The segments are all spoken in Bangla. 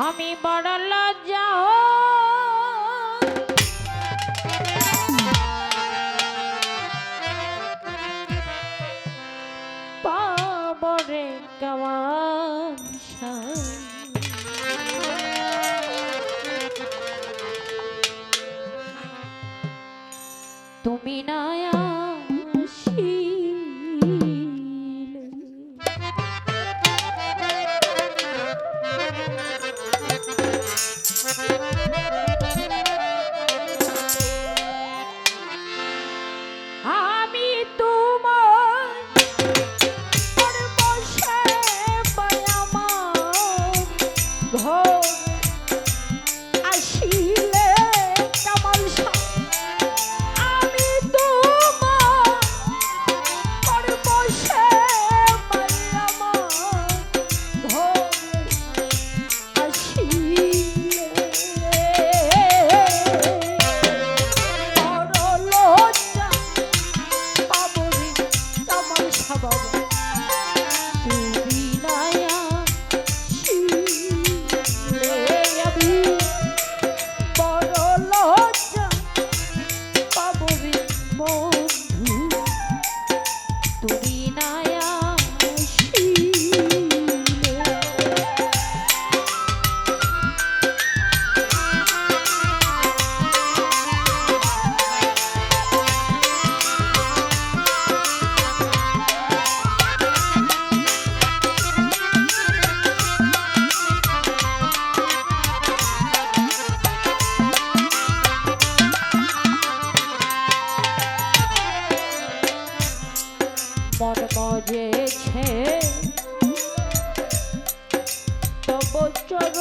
আমি বড় লজ্জা পাবরে তুমি না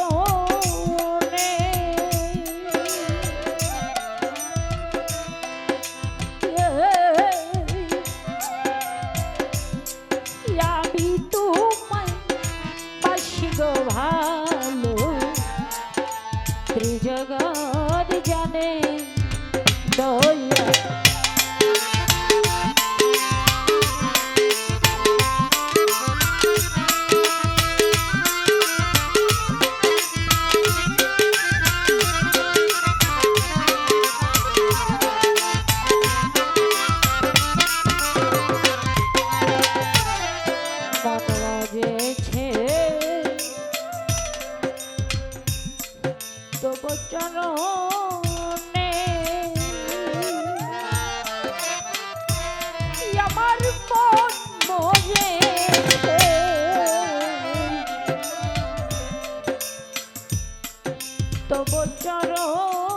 ও তব চরণ